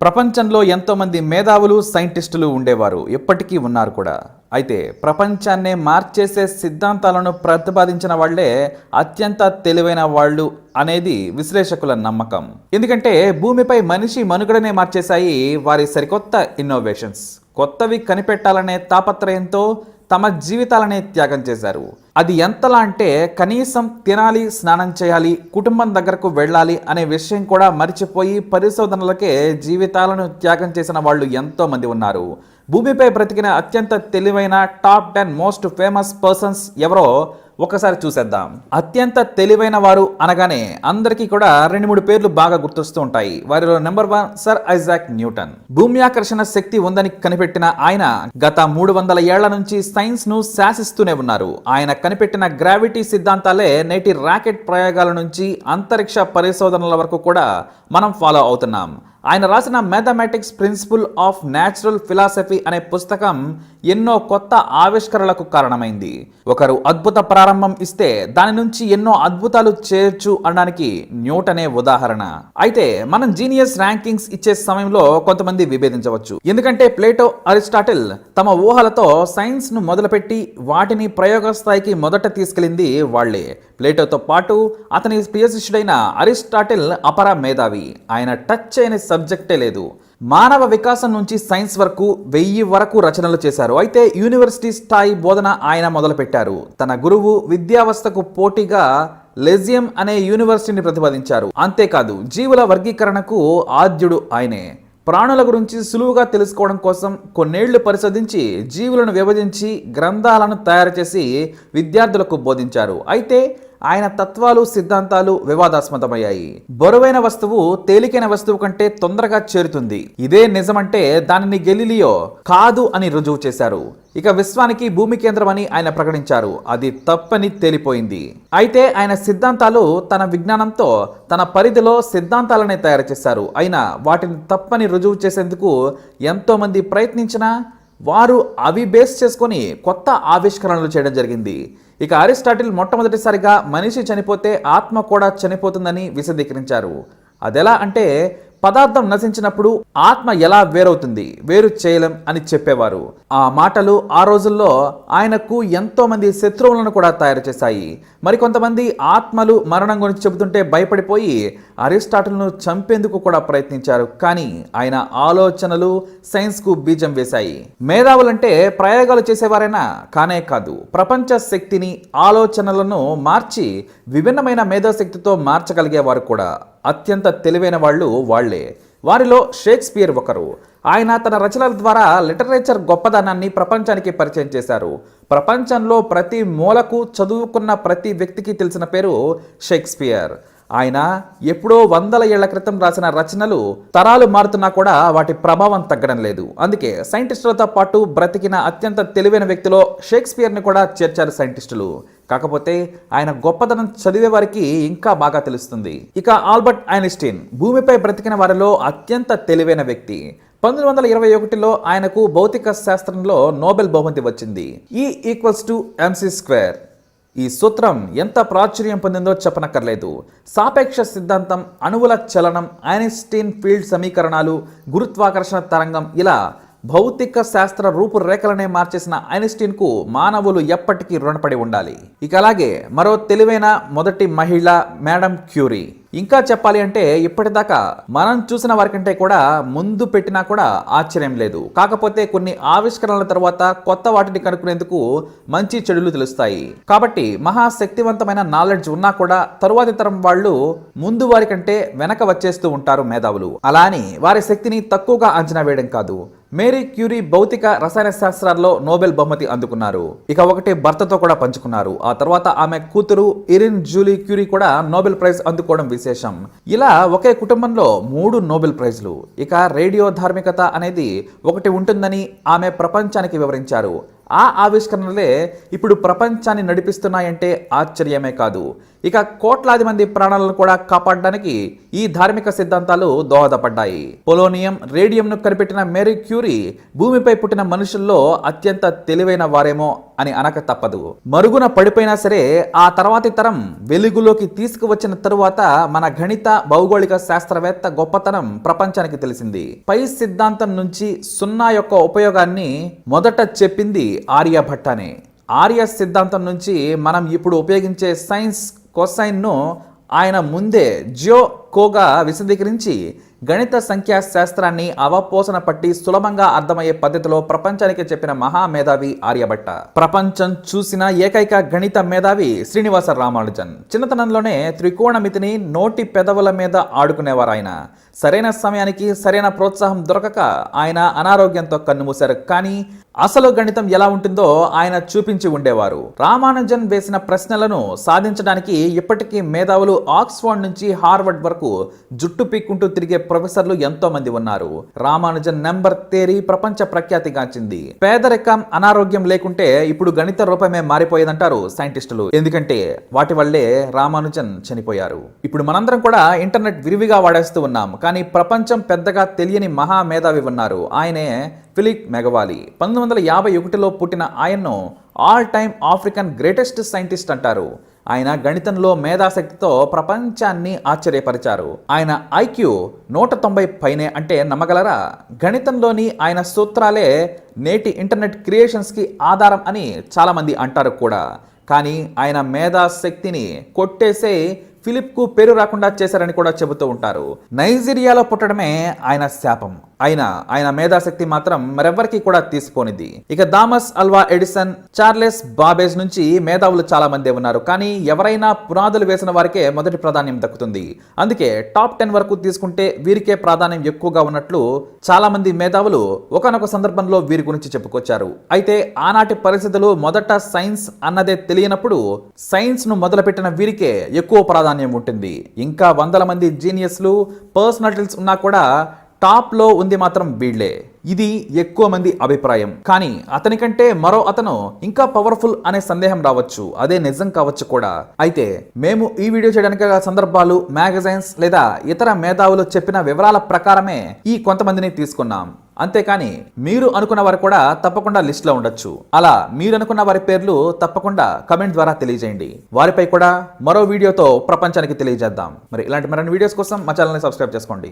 ప్రపంచంలో ఎంతోమంది మేధావులు సైంటిస్టులు ఉండేవారు. ఎప్పటికీ ఉన్నారు కూడా. అయితే ప్రపంచాన్నే మార్చేసే సిద్ధాంతాలను ప్రతిపాదించిన వాళ్ళే అత్యంత తెలివైన వాళ్ళు అనేది విశ్లేషకుల నమ్మకం. ఎందుకంటే భూమిపై మనిషి మనుగడనే మార్చేశాయి వారి సరికొత్త ఇన్నోవేషన్స్ కొత్తవి కనిపెట్టాలనే తాపత్రయంతో తమ జీవితాలనే త్యాగం చేశారు. అది ఎంతలా అంటే కనీసం తినాలి స్నానం చేయాలి కుటుంబం దగ్గరకు వెళ్ళాలి అనే విషయం కూడా మర్చిపోయి పరిశోధనలకే జీవితాలను త్యాగం చేసిన వాళ్ళు ఎంతో మంది ఉన్నారు. భూమిపై బ్రతికిన అత్యంత తెలివైన top ten most famous persons ఎవరో ఒకసారి చూసేద్దాం. అత్యంత తెలివైన వారు అనగానే అందరికీ కూడా రెండు మూడు పేర్లు బాగా గుర్తొస్తూ ఉంటాయి. వారిలో number one sir Isaac Newton. భూమి ఆకర్షణ శక్తి ఉందని కనిపెట్టిన ఆయన గత మూడు వందల ఏళ్ళ నుంచి సైన్స్ను శాసిస్తూనే ఉన్నారు. ఆయన కనిపెట్టిన గ్రావిటీ సిద్ధాంతాలే నేటి రాకెట్ ప్రయోగాల నుంచి అంతరిక్ష పరిశోధనల వరకు కూడా మనం ఫాలో అవుతున్నాం. ఆయన రాసిన mathematics principle of natural philosophy అనే పుస్తకం ఎన్నో కొత్త ఆవిష్కరణలకు కారణమైంది. ఒకరు అద్భుత ప్రారంభం ఇస్తే దాని నుంచి ఎన్నో అద్భుతాలు చేయొచ్చు అనడానికి న్యూటనే ఉదాహరణ. అయితే మనం జీనియస్ ర్యాంకింగ్స్ ఇచ్చే సమయంలో కొంతమంది విభేదించవచ్చు. ఎందుకంటే ప్లేటో అరిస్టాటిల్ తమ ఊహలతో సైన్స్ను మొదలుపెట్టి వాటిని ప్రయోగ స్థాయికి మొదట తీసుకెళ్ళింది వాళ్ళే. ప్లేటోతో పాటు అతని ప్రియశిష్యుడైన అరిస్టాటిల్ అపర మేధావి. ఆయన టచ్ అయిన సబ్జెక్టే లేదు. మానవ వికాసం నుంచి సైన్స్ వరకు వెయ్యి వరకు రచనలు చేశారు. అయితే యూనివర్సిటీ స్థాయి బోధన ఆయన మొదలుపెట్టారు. తన గురువు విద్యావస్థకు పోటీగా లెజియం అనే యూనివర్సిటీని ప్రతిపాదించారు. అంతేకాదు జీవుల వర్గీకరణకు ఆద్యుడు ఆయనే. ప్రాణుల గురించి సులువుగా తెలుసుకోవడం కోసం కొన్నేళ్ళు పరిశోధించి జీవులను విభజించి గ్రంథాలను తయారు చేసి విద్యార్థులకు బోధించారు. అయితే ఆయన తత్వాలు సిద్ధాంతాలు వివాదాస్పదమయ్యాయి. బరువైన వస్తువు తేలికైన వస్తువు కంటే తొందరగా చేరుతుంది. ఇదే నిజమంటే దానిని గెలిలియో కాదు అని రుజువు చేశారు. ఇక విశ్వానికి భూమి కేంద్రం అని ఆయన ప్రకటించారు. అది తప్పని తేలిపోయింది. అయితే ఆయన సిద్ధాంతాలు తన విజ్ఞానంతో తన పరిధిలో సిద్ధాంతాలనే తయారు చేశారు. అయినా వాటిని తప్పని రుజువు చేసేందుకు ఎంతోమంది ప్రయత్నించినా వారు అవి బేస్ చేసుకొని కొత్త ఆవిష్కరణలు చేయడం జరిగింది. ఇక అరిస్టాటిల్ మొట్టమొదటిసారిగా మనిషి చనిపోతే ఆత్మ కూడా చనిపోతుందని విశదీకరించారు. అదెలా అంటే పదార్థం నశించినప్పుడు ఆత్మ ఎలా వేరవుతుంది? వేరు చేయలేం అని చెప్పేవారు. ఆ మాటలు ఆ రోజుల్లో ఆయనకు ఎంతో మంది శత్రువులను కూడా తయారు చేశాయి. మరికొంతమంది ఆత్మలు మరణం గురించి చెబుతుంటే భయపడిపోయి అరిస్టాటిల్ను చంపేందుకు కూడా ప్రయత్నించారు. కానీ ఆయన ఆలోచనలు సైన్స్కు బీజం వేశాయి. మేధావులంటే ప్రయోగాలు చేసేవారైనా కానే కాదు. ప్రపంచ శక్తిని ఆలోచనలను మార్చి విభిన్నమైన మేధాశక్తితో మార్చగలిగేవారు కూడా. అత్యంత తెలివైన వాళ్ళు వాళ్ళే వారిలో షేక్స్పియర్ ఒకరు. ఆయన తన రచనల ద్వారా లిటరేచర్ గొప్పదనాన్ని ప్రపంచానికి పరిచయం చేశారు. ప్రపంచంలో ప్రతి మూలకు చదువుకున్న ప్రతి వ్యక్తికి తెలిసిన పేరు షేక్స్పియర్. ఆయన ఎప్పుడో వందల ఏళ్ళ క్రితం రాసిన రచనలు తరాలు మారుతున్నా కూడా వాటి ప్రభావం తగ్గడం లేదు. అందుకే సైంటిస్టులతో పాటు బ్రతికిన అత్యంత తెలివైన వ్యక్తిలో షేక్స్పియర్ని కూడా చేర్చారు సైంటిస్టులు. కాకపోతే ఆయన గొప్పదనం చదివే వారికి ఇంకా బాగా తెలుస్తుంది. ఇక ఆల్బర్ట్ ఐన్స్టీన్ భూమిపై బ్రతికిన వారిలో అత్యంత తెలివైన వ్యక్తి. పంతొమ్మిది వందల ఇరవై ఒకటిలో ఆయనకు భౌతిక శాస్త్రంలో నోబెల్ బహుమతి వచ్చింది. ఈ ఈక్వల్స్ టు ఎంసీ స్క్వేర్ ఈ సూత్రం ఎంత ప్రాచుర్యం పొందిందో చెప్పనక్కర్లేదు. సాపేక్ష సిద్ధాంతం అణువుల చలనం ఐన్స్టీన్ ఫీల్డ్ సమీకరణాలు గురుత్వాకర్షణ తరంగం ఇలా భౌతిక శాస్త్ర రూపురేఖలనే మార్చేసిన ఐన్స్టీన్కు మానవులు ఎప్పటికీ రుణపడి ఉండాలి. ఇక అలాగే మరో తెలివైన మొదటి మహిళ మేడం క్యూరీ. ఇంకా చెప్పాలి అంటే ఇప్పటిదాకా మనం చూసిన వారికంటే కూడా ముందు పెట్టినా కూడా ఆశ్చర్యం లేదు. కాకపోతే కొన్ని ఆవిష్కరణల తర్వాత కొత్త వాటిని కనుక్కునేందుకు మంచి చెడులు తెలుస్తాయి. కాబట్టి మహాశక్తివంతమైన నాలెడ్జ్ ఉన్నా కూడా తరువాతి తరం వాళ్ళు ముందు వారికంటే వెనక వచ్చేస్తూ ఉంటారు మేధావులు. అలా అని వారి శక్తిని తక్కువగా అంచనా వేయడం కాదు. మేరీ క్యూరీ భౌతిక రసాయన శాస్త్రాల్లో నోబెల్ బహుమతి అందుకున్నారు. ఇక ఒకటి భర్తతో కూడా పంచుకున్నారు. ఆ తర్వాత ఆమె కూతురు ఇరిన్ జూలీ క్యూరీ కూడా నోబెల్ ప్రైజ్ అందుకోవడం విశేషం. ఇలా ఒకే కుటుంబంలో మూడు నోబెల్ ప్రైజ్లు. ఇక రేడియో ధార్మికత అనేది ఒకటి ఉంటుందని ఆమె ప్రపంచానికి వివరించారు. ఆ ఆవిష్కరణలే ఇప్పుడు ప్రపంచాన్ని నడిపిస్తున్నాయంటే ఆశ్చర్యమే కాదు. ఇక కోట్లాది మంది ప్రాణాలను కూడా కాపాడడానికి ఈ ధార్మిక సిద్ధాంతాలు దోహదపడ్డాయి. పొలోనియం రేడియంను కనిపెట్టిన మేరీ క్యూరీ భూమిపై పుట్టిన మనుషుల్లో అత్యంత తెలివైన వారేమో అని అనక తప్పదు. మరుగున పడిపోయినా సరే ఆ తర్వాతి తరం వెలుగులోకి తీసుకువచ్చిన తరువాత మన గణిత భౌగోళిక శాస్త్రవేత్త గొప్పతనం ప్రపంచానికి తెలిసింది. పై సిద్ధాంతం నుంచి సున్నా యొక్క ఉపయోగాన్ని మొదట చెప్పింది ఆర్యభట్ట అని ఆర్య సిద్ధాంతం నుంచి మనం ఇప్పుడు ఉపయోగించే సైన్స్ కొసైన్ను ఆయన ముందే జియో కోగా విశదీకరించి గణిత సంఖ్యా శాస్త్రాన్ని అవపోసన పట్టి సులభంగా అర్థమయ్యే పద్ధతిలో ప్రపంచానికి చెప్పిన మహామేధావి ఆర్యభట్ట ప్రపంచం చూసిన ఏకైక గణిత మేధావి శ్రీనివాస రామానుజన్. చిన్నతనంలోనే త్రికోణమితిని నోటి పెదవుల మీద ఆడుకునేవారు ఆయన. సరైన సమయానికి సరైన ప్రోత్సాహం దొరకక ఆయన అనారోగ్యంతో కన్నుమూశారు కానీ అసలు గణితం ఎలా ఉంటుందో ఆయన చూపించి ఉండేవారు. రామానుజన్ వేసిన ప్రశ్నలను సాధించడానికి ఇప్పటికీ మేధావులు ఆక్స్ఫర్డ్ నుంచి హార్వర్డ్ వరకు జుట్టు పీక్కుంటూ తిరిగే ప్రొఫెసర్లు ఎంతో మంది ఉన్నారు. రామానుజన్ నెంబర్ థియరీ ప్రపంచ ప్రఖ్యాతిగాంచింది పేదరికం అనారోగ్యం లేకుంటే ఇప్పుడు గణిత రూపమే మారిపోయేదంటారు సైంటిస్టులు. ఎందుకంటే వాటి వల్లే రామానుజన్ చనిపోయారు. ఇప్పుడు మనందరం కూడా ఇంటర్నెట్ విరివిగా వాడేస్తూ ఉన్నాం. కానీ ప్రపంచం పెద్దగా తెలియని మహా మేధావి ఉన్నారు. ఆయనే ఫిలిప్ మెగవాలి పంతొమ్మిది వందల యాభై ఒకటిలో పుట్టిన ఆయన్ను all time African greatest scientist అంటారు. ఆయన గణితంలో మేధాశక్తితో ప్రపంచాన్ని ఆశ్చర్యపరిచారు. ఆయన ఐక్యూ నూట తొంభై పైనే అంటే నమ్మగలరా? గణితంలోని ఆయన సూత్రాలే నేటి ఇంటర్నెట్ క్రియేషన్స్కి ఆధారం అని చాలామంది అంటారు కూడా. కానీ ఆయన మేధాశక్తిని కొట్టేసే ఫిలిప్కు పేరు రాకుండా చేశారని కూడా చెబుతూ ఉంటారు. నైజీరియాలో పుట్టడమే ఆయన శాపం. అయినా ఆయన మేధాశక్తి మాత్రం మరెవ్వరికి కూడా తీసుకోనిది ఇక Thomas Alva Edison Charles Babbage నుంచి మేధావులు చాలా మంది ఉన్నారు. కానీ ఎవరైనా పునాదులు వేసిన వారికే మొదటి ప్రాధాన్యం దక్కుతుంది. అందుకే టాప్ టెన్ వరకు తీసుకుంటే వీరికే ప్రాధాన్యం ఎక్కువగా ఉన్నట్లు చాలా మంది మేధావులు ఒకనొక సందర్భంలో వీరి గురించి చెప్పుకొచ్చారు. అయితే ఆనాటి పరిస్థితులు మొదట సైన్స్ అన్నదే తెలియనప్పుడు సైన్స్ను మొదలుపెట్టిన వీరికే ఎక్కువ ప్రాధాన్యం ఉంటుంది. ఇంకా వందల మంది జీనియస్లు పర్సనాలిటీస్ ఉన్నా కూడా టాప్లో ఉంది మాత్రం వీళ్ళే ఇది ఎక్కువ మంది అభిప్రాయం. కానీ అతనికంటే మరో అతను ఇంకా పవర్ఫుల్ అనే సందేహం రావచ్చు. అదే నిజం కావచ్చు కూడా. అయితే మేము ఈ వీడియో చేయడానికి గల సందర్భాలు మ్యాగజైన్స్ లేదా ఇతర మేధావులు చెప్పిన వివరాల ప్రకారమే ఈ కొంతమందిని తీసుకున్నాం. అంతేకాని మీరు అనుకున్న వారు కూడా తప్పకుండా లిస్ట్లో ఉండొచ్చు. అలా మీరు అనుకున్న వారి పేర్లు తప్పకుండా కమెంట్ ద్వారా తెలియజేయండి. వారిపై కూడా మరో వీడియోతో ప్రపంచానికి తెలియజేద్దాం. మరి ఇలాంటి మరిన్ని వీడియోస్ కోసం మా ఛానల్ని సబ్స్క్రైబ్ చేసుకోండి.